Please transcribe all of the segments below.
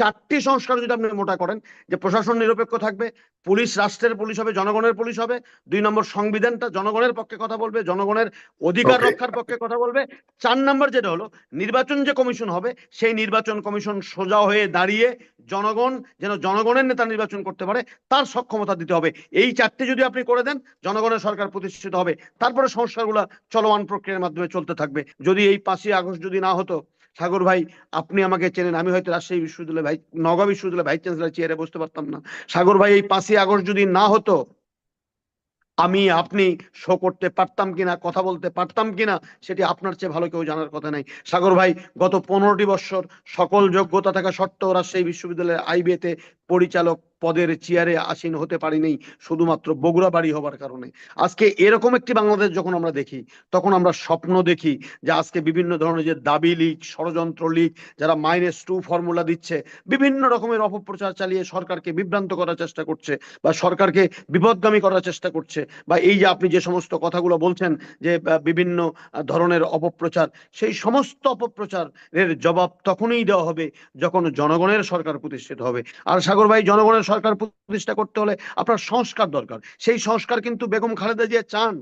চারটি সংস্কার যদি আপনি মোটা করেন যে প্রশাসন নিরপেক্ষ থাকবে পুলিশ রাষ্ট্রের পুলিশ হবে জনগণের পুলিশ হবে দুই নম্বর সংবিধানটা জনগণের পক্ষে কথা বলবে জনগণের অধিকার রক্ষার পক্ষে কথা বলবে। চার নম্বর যেটা হলো নির্বাচন যে কমিশন হবে সেই নির্বাচন কমিশন সোজা হয়ে দাঁড়িয়ে জনগণ যেন জনগণের নেতা নির্বাচন করতে পারে তার সক্ষমতা দিতে হবে। এই চারটি যদি আপনি করে দেন জনগণের সরকার প্রতিষ্ঠিত হবে। তারপরে সংস্কারগুলো চলমান প্রক্রিয়ার মাধ্যমে চলতে থাকবে। যদি এই পাঁচই আগস্ট যদি না হতো সাগর ভাই, আপনি আমাকে চেনেন, আমি হয়তো রাজশাহী বিশ্ববিদ্যালয় ভাই নগা বিশ্ববিদ্যালয় ভাইস চ্যান্সেলর চেয়ারে বসতে পারতাম না। সাগর ভাই, এই পাঁচই আগস্ট যদি না হতো, আমি, আপনি শো করতে পারতাম কিনা, কথা বলতে পারতাম কিনা, সেটি আপনার চেয়ে ভালো কেউ জানার কথা নাই। সাগর ভাই, গত পনেরোটি বছর সকল যোগ্যতা থাকা সত্ত্বেও রাজশাহী বিশ্ববিদ্যালয়ের আইবিএতে পরিচালক পদের চেয়ারে আসীন হতে পারিনি শুধুমাত্র বগুড়া বাড়ি হবার কারণে। আজকে এরকম একটি বাংলাদেশ যখন আমরা দেখি, তখন আমরা স্বপ্ন দেখি যে আজকে বিভিন্ন ধরনের যে দাবি লিক ষড়যন্ত্র লিক যারা মাইনাস টু ফর্মুলা দিচ্ছে, বিভিন্ন রকমের অপপ্রচার চালিয়ে সরকারকে বিভ্রান্ত করার চেষ্টা করছে বা সরকারকে বিপদগামী করার চেষ্টা করছে বা এই যে আপনি যে সমস্ত কথাগুলো বলছেন যে বিভিন্ন ধরনের অপপ্রচার, সেই সমস্ত অপপ্রচারের জবাব তখনই দেওয়া হবে যখন জনগণের সরকার প্রতিষ্ঠিত হবে। আর সাগর ভাই, জনগণের সরকার প্রতিষ্ঠা করতে হলে আপনার সংস্কার দরকার। সেই সংস্কার কিন্তু বেগম খালেদা জিয়া চান।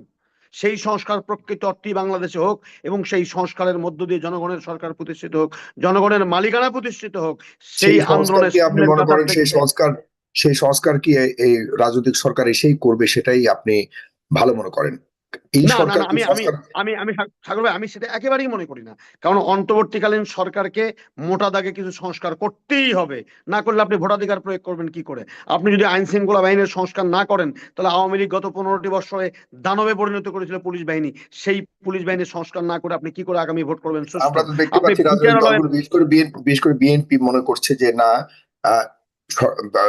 সেই সংস্কার প্রকৃত অর্থই বাংলাদেশে হোক এবং সেই সংস্কারের মধ্য দিয়ে জনগণের সরকার প্রতিষ্ঠিত হোক জনগণের মালিকানা প্রতিষ্ঠিত হোক সেই আন্দোলনের আপনি মনে করেন সেই সংস্কার সেই সংস্কার কি এই- এই রাজনৈতিক সরকার এসেই করবে সেটাই আপনি ভালো মনে করেন? এই সরকার আমি- আমি- আমি আমি সাগর ভাই আমি সেটা একেবারেই মনে করি না। কারণ অন্তর্বর্তীকালীন সরকারকে মোটা দাগে কিছু সংস্কার করতেই হবে। না করলে আপনি ভোটাধিকার প্রয়োগ করবেন কি করে? আপনি যদি আইন শৃঙ্খলা বাহিনীর সংস্কার না করেন তাহলে আওয়ামী লীগ গত পনেরোটি বছরে দানবে পরিণত করেছিল পুলিশ বাহিনী। সেই পুলিশ বাহিনীর সংস্কার না করে আপনি কি করে আগামী ভোট করবেন? বিশেষ করে বিএনপি মনে করছে যে না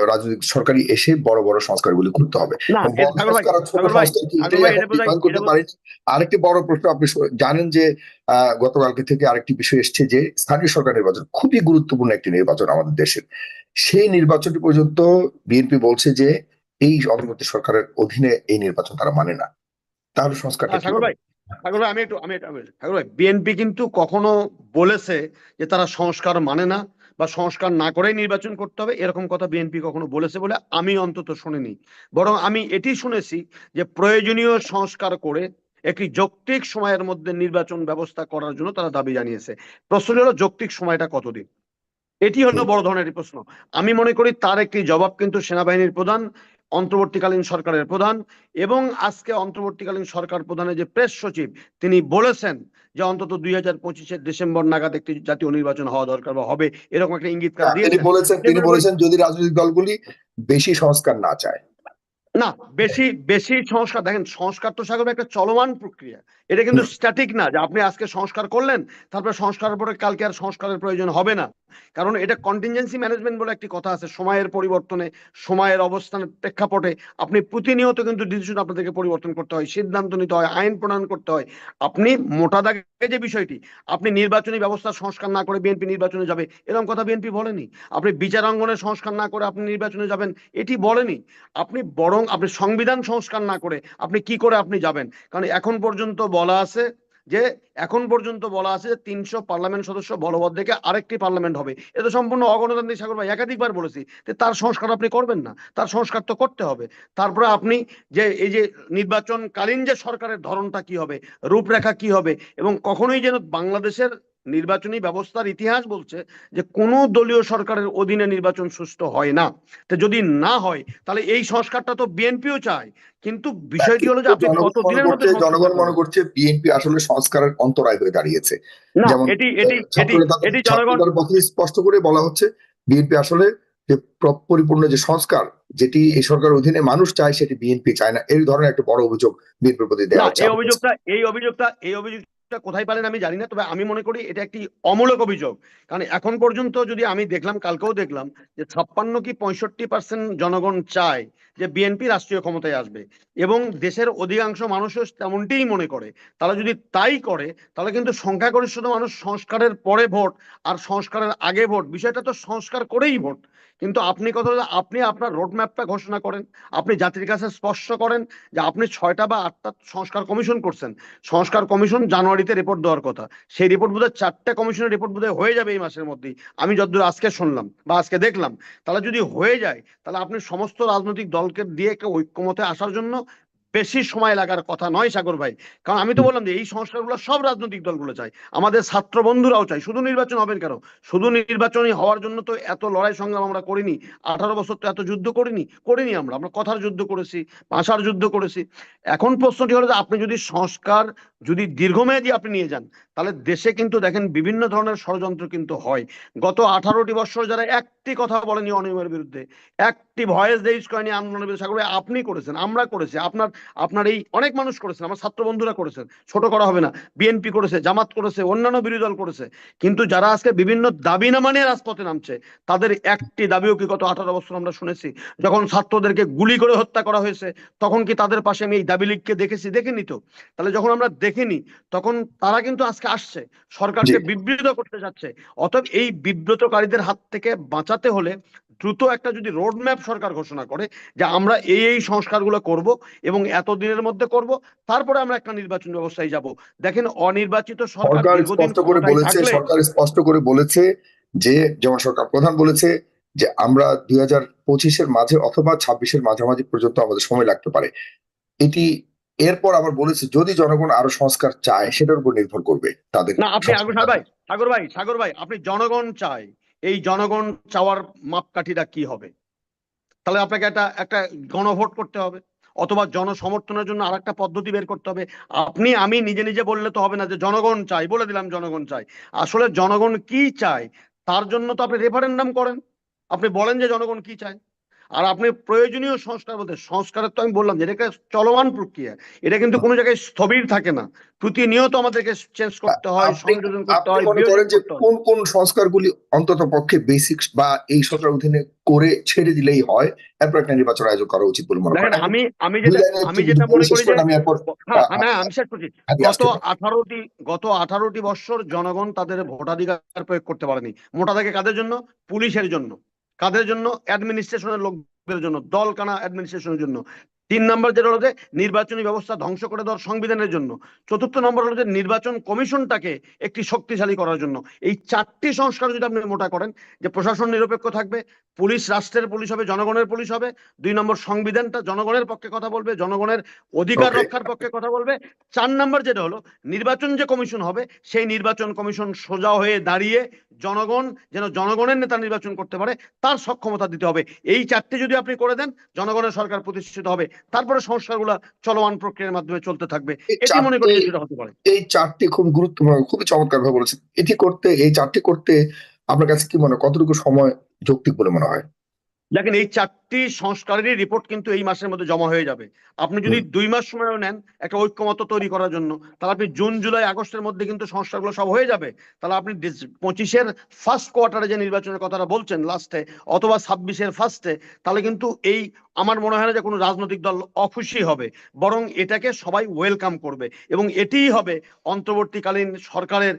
রাজনৈতিক সরকারি এসে বড় বড় সংস্কারগুলি করতে হবে। সংস্কার সংস্কার আরেকটি বড় প্রশ্ন আপনি জানেন যে আহ, গতকালকে থেকে আরেকটি বিষয় এসছে যে স্থানীয় সরকার নির্বাচন খুবই গুরুত্বপূর্ণ একটি নির্বাচন আমাদের দেশের। সেই নির্বাচনটি পর্যন্ত বিএনপি বলছে যে এই অন্তর্বর্তী সরকারের অধীনে এই নির্বাচন তারা মানে না। তাহলে? ভাই আমি একটু আমি একটু আমি ভাই বিএনপি কিন্তু কখনো বলেছে যে তারা সংস্কার মানে না। বা সংস্কার না করেই নির্বাচন করতে হবে, এরকম কথা বিএনপি কখনো বলেছে বলে আমি অন্তত শুনিনি। বরং আমি এটি শুনেছি যে প্রয়োজনীয় সংস্কার করে একটি যৌক্তিক সময়ের মধ্যে নির্বাচন ব্যবস্থা করার জন্য তারা দাবি জানিয়েছে। প্রশ্ন হলো, যৌক্তিক সময়টা কতদিন? এটি হলো বড় ধরনের প্রশ্ন। আমি মনে করি তার একটি জবাব কিন্তু সেনাবাহিনীর প্রধান অন্তর্বর্তীকালীন সরকারের প্রধান এবং আজকে অন্তর্বর্তীকালীন সরকার প্রধানের যে প্রেস সচিব তিনি বলেছেন যে অন্তত দুই হাজার পঁচিশের ডিসেম্বর নাগাদ একটি জাতীয় নির্বাচন হওয়া দরকার বা হবে এরকম একটা ইঙ্গিতকার হ্যাঁ, তিনি বলেছেন তিনি বলেছেন যদি রাজনৈতিক দলগুলি বেশি সংস্কার না চায়। না বেশি বেশি সংস্কার দেখেন সংস্কার তো সাগর একটা চলমান প্রক্রিয়া। এটা কিন্তু স্ট্যাটিক না যে আপনি আজকে সংস্কার করলেন তারপরে সংস্কারের পরে কালকে আর সংস্কারের প্রয়োজন হবে না। কারণ এটা কন্টিনজেন্সি ম্যানেজমেন্ট বলে একটি কথা আছে সময়ের পরিবর্তনে সময়ের অবস্থানের প্রেক্ষাপটে আপনি প্রতিনিয়ত কিন্তু ডিসিশন আপনাদেরকে পরিবর্তন করতে হয় সিদ্ধান্ত নিতে হয় আইন প্রণয়ন করতে হয়। আপনি মোটা দাগে যে বিষয়টি আপনি নির্বাচনী ব্যবস্থা সংস্কার না করে বিএনপি নির্বাচনে যাবে এরকম কথা বিএনপি বলেনি। আপনি বিচার বিচারাঙ্গনের সংস্কার না করে আপনি নির্বাচনে যাবেন এটি বলেনি। আপনি বরং আপনি সংবিধান সংস্কার না করে আপনি কি করে আপনি যাবেন? কারণ এখন পর্যন্ত বলা আছে যে, এখন পর্যন্ত বলা আছে যে, তিনশো পার্লামেন্ট সদস্য বলবৎ দেখে আরেকটি পার্লামেন্ট হবে। এটা সম্পূর্ণ অগণতান্ত্রিক সাগর ভাই, একাধিকবার বলেছি যে, তার সংস্কার আপনি করবেন না। তার সংস্কার তো করতে হবে। তারপরে আপনি যে, এই যে নির্বাচনকালীন যে সরকারের ধরনটা কি হবে, রূপরেখা কি হবে এবং কখনোই যেন বাংলাদেশের নির্বাচনী ব্যবস্থার ইতিহাস বলছে যে কোনো দলীয় সরকারের অধীনে নির্বাচন সুষ্ঠু হয় না। তো যদি না হয় তাহলে এই সংস্কারটা তো বিএনপিও চায়। কিন্তু বিষয়টি হলো যে আপনি কত দিনের মধ্যে জনগণ মনে করছে বিএনপি আসলে সংস্কারের অন্তরায় হয়ে দাঁড়িয়েছে। যেমন এটি এটি এটি এটি জনগণ স্পষ্ট করে বলা হচ্ছে বিএনপি আসলে যে পরিপূর্ণ যে সংস্কার যেটি এই সরকার অধীনে মানুষ চায় সেটি বিএনপি চায় না। এই ধরনের একটা বড় অভিযোগ বিএনপির প্রতি দেওয়া হচ্ছে এই অভিযোগটা এই অভিযোগটা এই অভিযোগটা কোথায় পেলেন আমি জানি না, তবে আমি মনে করি এটা একটি অমূলক অভিযোগ। কারণ এখন পর্যন্ত যদি আমি দেখলাম, কালকেও দেখলাম যে ছাপ্পান্ন কি পঁয়ষট্টি পার্সেন্ট জনগণ চায় যে বিএনপি রাষ্ট্রীয় ক্ষমতায় আসবে এবং দেশের অধিকাংশ মানুষও তেমনটিই মনে করে, তারা যদি তাই করে, তাহলে কিন্তু সংখ্যাগরিষ্ঠ মানুষ সংস্কারের পরে ভোট আর সংস্কারের আগে ভোট, বিষয়টা তো সংস্কার করেই ভোট। কিন্তু আপনি কথা হলো আপনি আপনার রোডম্যাপটা ঘোষণা করেন, আপনি জাতির কাছে স্পষ্ট করেন যে আপনি ছয়টা বা আটটা সংস্কার কমিশন করছেন। সংস্কার কমিশন জানুয়ারিতে রিপোর্ট দেওয়ার কথা। সেই রিপোর্ট বোধহয় চারটে কমিশনের রিপোর্ট বোধহয় হয়ে যাবে এই মাসের মধ্যেই। আমি যতদূর আজকে শুনলাম বা আজকে দেখলাম, তাহলে যদি হয়ে যায়, তাহলে আপনি সমস্ত রাজনৈতিক দলকে দিয়ে একটা ঐক্যমতে আসার জন্য বেশি সময় লাগার কথা নয়, সাগর ভাই। কারণ আমি তো বললাম যে, এই সংস্কারগুলো সব রাজনৈতিক দলগুলো চাই আমাদের ছাত্র বন্ধুরাও চাই শুধু নির্বাচন হবেন কেন? শুধু নির্বাচনই হওয়ার জন্য তো এত লড়াই সংগ্রাম আমরা করিনি। আঠারো বছর তো এত যুদ্ধ করিনি করিনি আমরা। আমরা কথার যুদ্ধ করেছি, ভাষার যুদ্ধ করেছি। এখন প্রশ্নটি হলো যে, আপনি যদি সংস্কার, যদি দীর্ঘমেয়াদী আপনি নিয়ে যান, তাহলে দেশে কিন্তু দেখেন বিভিন্ন ধরনের ষড়যন্ত্র কিন্তু হয়। গত আঠারোটি বছর যারা একটি কথা বলেনি অনিয়মের বিরুদ্ধে, একটি ভয়েস রেইজ করেনি আন্দোলনের বিরুদ্ধে আপনি করেছেন, আমরা করেছি। আপনার আপনার এই অনেক মানুষ করেছেন আমার ছাত্র বন্ধুরা করেছেন ছোট করা হবে না বিএনপি করেছে জামাত করেছে অন্যান্য বিরোধী দল করেছে কিন্তু যারা আজকে বিভিন্ন দাবি না মানিয়ে রাজপথে নামছে তাদের একটি দাবিও কি গত আঠারো বছর আমরা শুনেছি যখন ছাত্রদেরকে গুলি করে হত্যা করা হয়েছে তখন কি তাদের পাশে আমি এই দাবি লিখকে দেখেছি দেখিনি তো তাহলে যখন আমরা দেখিনি তখন তারা কিন্তু আজকে আসছে সরকারকে। বিবৃত করতে যাচ্ছে অতএব এই বিব্রতকারীদের হাত থেকে বাঁচাতে হলে দ্রুত একটা যদি রোড ম্যাপ সরকার ঘোষণা করে যে আমরা এই এই সংস্কারগুলো করব এবং এত দিনের মধ্যে করব তারপরে আমরা একটা নির্বাচন ব্যবস্থায় যাব। দেখেন অনির্বাচিত সরকার স্পষ্ট করে বলেছে সরকার স্পষ্ট করে বলেছে যে যেমন সরকার প্রধান বলেছে যে আমরা দুই হাজার পঁচিশের মাঝে অথবা ছাব্বিশের মাঝামাঝি পর্যন্ত আমাদের সময় লাগতে পারে। এটি এরপর আবার বলেছে যদি জনগণ আরও সংস্কার চায় সেটার উপর নির্ভর করবে তাদের না আপনি আগুন ভাই সাগর ভাই সাগর ভাই আপনি জনগণ চাই এই জনগণ চাওয়ার মাপকাঠিটা কি হবে? তাহলে আপনাকে একটা একটা গণভোট করতে হবে, অথবা জনসমর্থনের জন্য আর একটা পদ্ধতি বের করতে হবে। আপনি, আমি নিজে নিজে বললে তো হবে না যে জনগণ চাই, বলে দিলাম জনগণ চাই। আসলে জনগণ কি চায়, তার জন্য তো আপনি রেফারেন্ডাম করেন। আপনি বলেন যে জনগণ কি চায়। আর আপনি প্রয়োজনীয় সংস্কার বলতে সংস্কারের তো আমি বললাম যে এটা চলমান প্রক্রিয়া। এটা কিন্তু কোনো জায়গায় স্থবির থাকে না। প্রতিনিয়ত আমাদেরকে চেঞ্জ করতে হয় সংযোজন করতে হয় মনে করেন যে কোন কোন সংস্কারগুলি অন্তত পক্ষে বেসিক বা এই সরকার অধীনে করে ছেড়ে দিলেই হয়? এরপর একটা নির্বাচন আয়োজন করা উচিত বলে মনে করেন। আমি আমি যেটা আমি যেটা মনে করি যে আমি এরপর হ্যাঁ হ্যাঁ আমি শেষ করছি। গত আসতে পারি। আঠারোটি গত আঠারোটি বছর জনগণ তাদের ভোটাধিকার প্রয়োগ করতে পারেনি। মোটা দাগে কাদের জন্য? পুলিশের জন্য। কাদের জন্য? অ্যাডমিনিস্ট্রেশনের লোকদের জন্য দলকানা অ্যাডমিনিস্ট্রেশনের জন্য। তিন নম্বর যেটা হলো যে নির্বাচনী ব্যবস্থা ধ্বংস করে দেওয়ার সংবিধানের জন্য। চতুর্থ নম্বর হলো যে নির্বাচন কমিশনটাকে একটি শক্তিশালী করার জন্য। এই চারটি সংস্কার যদি আপনি মোটা করেন যে প্রশাসন নিরপেক্ষ থাকবে পুলিশ রাষ্ট্রের পুলিশ হবে জনগণের পুলিশ হবে দুই নম্বর সংবিধানটা জনগণের পক্ষে কথা বলবে জনগণের অধিকার রক্ষার পক্ষে কথা বলবে। চার নম্বর যেটা হলো নির্বাচন যে কমিশন হবে সেই নির্বাচন কমিশন সোজা হয়ে দাঁড়িয়ে জনগণ যেন জনগণের নেতা নির্বাচন করতে পারে তার সক্ষমতা দিতে হবে। এই চারটি যদি আপনি করে দেন জনগণের সরকার প্রতিষ্ঠিত হবে। তারপরে সংস্কারগুলো চলমান প্রক্রিয়ার মাধ্যমে চলতে থাকবে। এটি মনে করি যেটা হতে পারে। এই চারটি খুব গুরুত্বপূর্ণ খুবই চমৎকার ভাবে বলেছেন। এটি করতে এই চারটি করতে আপনার কাছে কি মনে হয়? কতটুকু সময় যৌক্তিক বলে মনে হয়? দেখেন এই চারটি সংস্কারেরই রিপোর্ট কিন্তু এই মাসের মধ্যে জমা হয়ে যাবে। আপনি যদি দুই মাস সময়ও নেন একটা ঐক্যমত তৈরি করার জন্য তাহলে আপনি জুন জুলাই আগস্টের মধ্যে কিন্তু সংস্কারগুলো সব হয়ে যাবে। তাহলে আপনি পঁচিশের ফার্স্ট কোয়ার্টারে যে নির্বাচনের কথাটা বলছেন লাস্টে অথবা ছাব্বিশের ফার্স্টে তাহলে কিন্তু এই আমার মনে হয় না যে কোনো রাজনৈতিক দল অখুশি হবে। বরং এটাকে সবাই ওয়েলকাম করবে। এবং এটিই হবে অন্তর্বর্তীকালীন সরকারের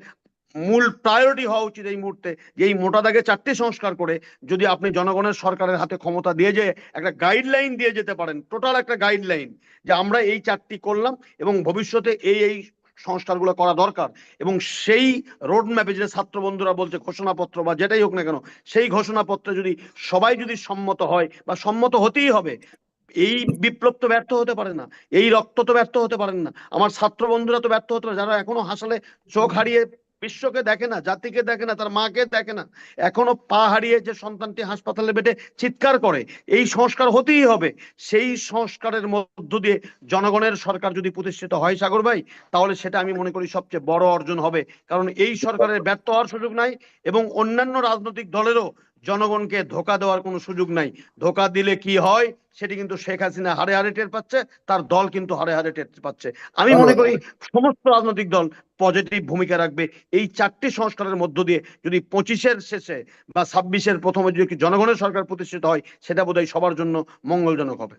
মূল প্রায়োরিটি হওয়া উচিত এই মুহূর্তে যে এই মোটা দাগে চারটি সংস্কার করে যদি আপনি জনগণের সরকারের হাতে ক্ষমতা দিয়ে যে একটা গাইডলাইন দিয়ে যেতে পারেন টোটাল একটা গাইডলাইন যে আমরা এই চারটি করলাম এবং ভবিষ্যতে এই এই সংস্কারগুলো করা দরকার এবং সেই রোড ম্যাপে যে ছাত্র বন্ধুরা বলছে ঘোষণাপত্র বা যেটাই হোক না কেন, সেই ঘোষণাপত্রে যদি সবাই যদি সম্মত হয় বা সম্মত হতেই হবে, এই বিপ্লব তো ব্যর্থ হতে পারে না, এই রক্ত তো ব্যর্থ হতে পারেন না, আমার ছাত্র বন্ধুরা তো ব্যর্থ হতে পারে যারা এখনও হাসালে চোখ হারিয়ে বিশ্বকে দেখে না, জাতিকে দেখে না, তার মাকে দেখে না। এখনও পা হারিয়ে যে সন্তানটি হাসপাতালে বেটে চিৎকার করে, এই সংস্কার হতেই হবে। সেই সংস্কারের মধ্য দিয়ে জনগণের সরকার যদি প্রতিষ্ঠিত হয়, সাগর ভাই, তাহলে সেটা আমি মনে করি সবচেয়ে বড় অর্জন হবে। কারণ এই সরকারের ব্যর্থ হওয়ার সুযোগ নাই এবং অন্যান্য রাজনৈতিক দলেরও জনগণকে ধোকা দেওয়ার কোনো সুযোগ নাই। ধোকা দিলে কি হয়? সেটি কিন্তু শেখ হাসিনা হারে হারে টের পাচ্ছে, তার দল কিন্তু হারে হারে টের পাচ্ছে। আমি মনে করি সমস্ত রাজনৈতিক দল পজিটিভ ভূমিকা রাখবে। এই চারটি সংস্কারের মধ্য দিয়ে যদি পঁচিশের শেষে বা ছাব্বিশের প্রথমে যদি জনগণের সরকার প্রতিষ্ঠিত হয়, সেটা বোধহয় সবার জন্য মঙ্গলজনক হবে।